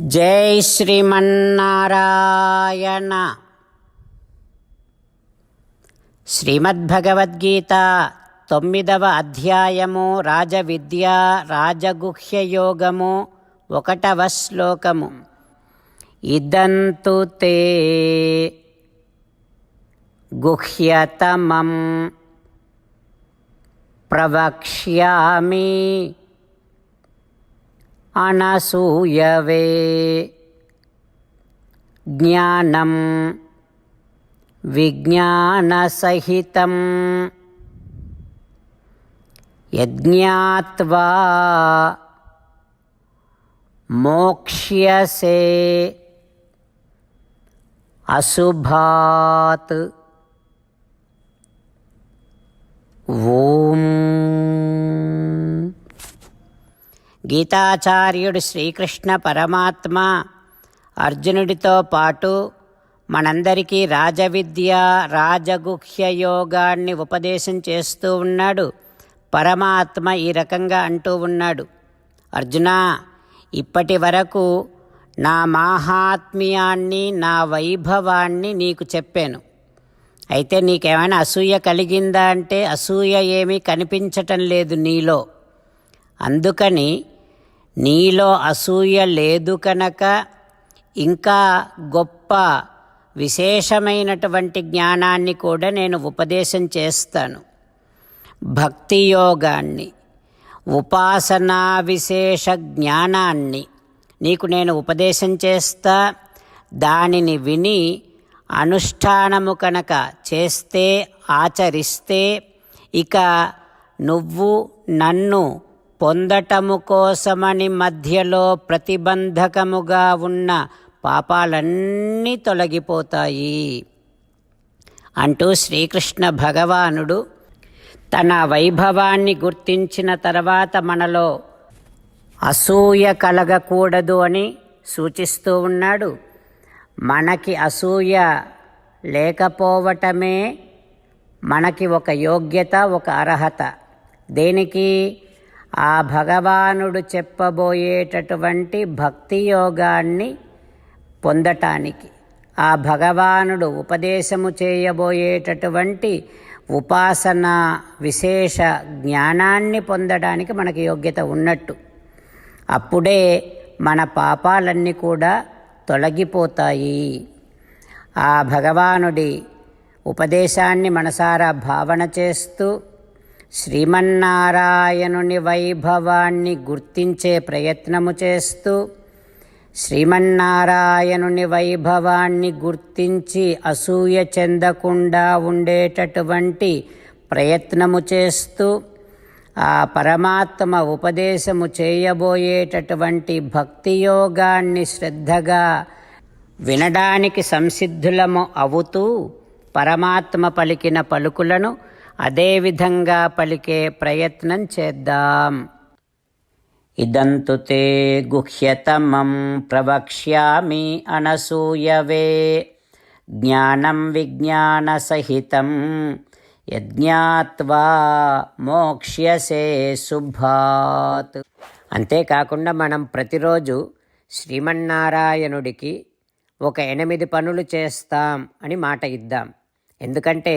జై శ్రీమన్నారాయణ. శ్రీమద్భగవద్గీత తొమ్మిదవ అధ్యాయము రాజవిద్య రాజగుహ్యయోగము ఒకటవ శ్లోకము. ఇదంతు తే గుహ్యతమం ప్రవక్ష్యామి అనసూయవే జ్ఞానం విజ్ఞానసహితం. యజ్ఞాత్వా మోక్ష్యసే. అశుభాత్. ఓం గీతాచార్యుడు శ్రీకృష్ణ పరమాత్మ అర్జునుడితో పాటు మనందరికీ రాజవిద్య రాజగుహ్య యోగాన్ని ఉపదేశం చేస్తూ ఉన్నాడు. పరమాత్మ ఈ రకంగా అంటూ ఉన్నాడు. అర్జున ఇప్పటి వరకు నా మాహాత్మ్యాన్ని నా వైభవాన్ని నీకు చెప్పాను. అయితే నీకేమైనా అసూయ కలిగిందా అంటే అసూయ ఏమీ కనిపించటం లేదు నీలో. అందుకని నీలో అసూయ లేదు కనుక ఇంకా గొప్ప విశేషమైనటువంటి జ్ఞానాన్ని కూడా నేను ఉపదేశం చేస్తాను. భక్తి యోగాన్ని ఉపాసనా విశేష జ్ఞానాన్ని నీకు నేను ఉపదేశం చేస్తా. దానిని విని అనుష్ఠానము కనుక చేస్తే ఆచరిస్తే ఇక నువ్వు నన్ను పొందటము కోసమని మధ్యలో ప్రతిబంధకముగా ఉన్న పాపాలన్నీ తొలగిపోతాయి. అంటూ శ్రీకృష్ణ భగవానుడు తన వైభవాన్ని గుర్తించిన తర్వాత మనలో అసూయ కలగకూడదు అని సూచిస్తూ ఉన్నాడు. మనకి అసూయ లేకపోవటమే మనకి ఒక యోగ్యత ఒక అర్హత. దేనికి? ఆ భగవానుడు చెప్పబోయేటటువంటి భక్తి యోగాన్ని పొందటానికి ఆ భగవానుడు ఉపదేశము చేయబోయేటటువంటి ఉపాసన విశేష జ్ఞానాన్ని పొందడానికి మనకి యోగ్యత ఉన్నట్టు. అప్పుడే మన పాపాలన్నీ కూడా తొలగిపోతాయి. ఆ భగవానుడి ఉపదేశాన్ని మనసారా భావన చేస్తూ శ్రీమన్నారాయణుని వైభవాన్ని గుర్తించే ప్రయత్నము చేస్తూ శ్రీమన్నారాయణుని వైభవాన్ని గుర్తించి అసూయ చెందకుండా ఉండేటటువంటి ప్రయత్నము చేస్తూ ఆ పరమాత్మ ఉపదేశము చేయబోయేటటువంటి భక్తి యోగాన్ని శ్రద్ధగా వినడానికి సంసిద్ధులము అవుతూ పరమాత్మ పలికిన పలుకులను అదేవిధంగా పలికే ప్రయత్నం చేద్దాం. ఇదంతు తే గుహ్యతమం ప్రవక్ష్యామి అనసూయవే. జ్ఞానం విజ్ఞానసహితం యజ్ఞాత్వా మోక్ష్యసే శుభాత్ అంతేకాకుండా మనం ప్రతిరోజు శ్రీమన్నారాయణుడికి ఒక ఎనిమిది పనులు చేస్తాం అని మాట ఇద్దాం. ఎందుకంటే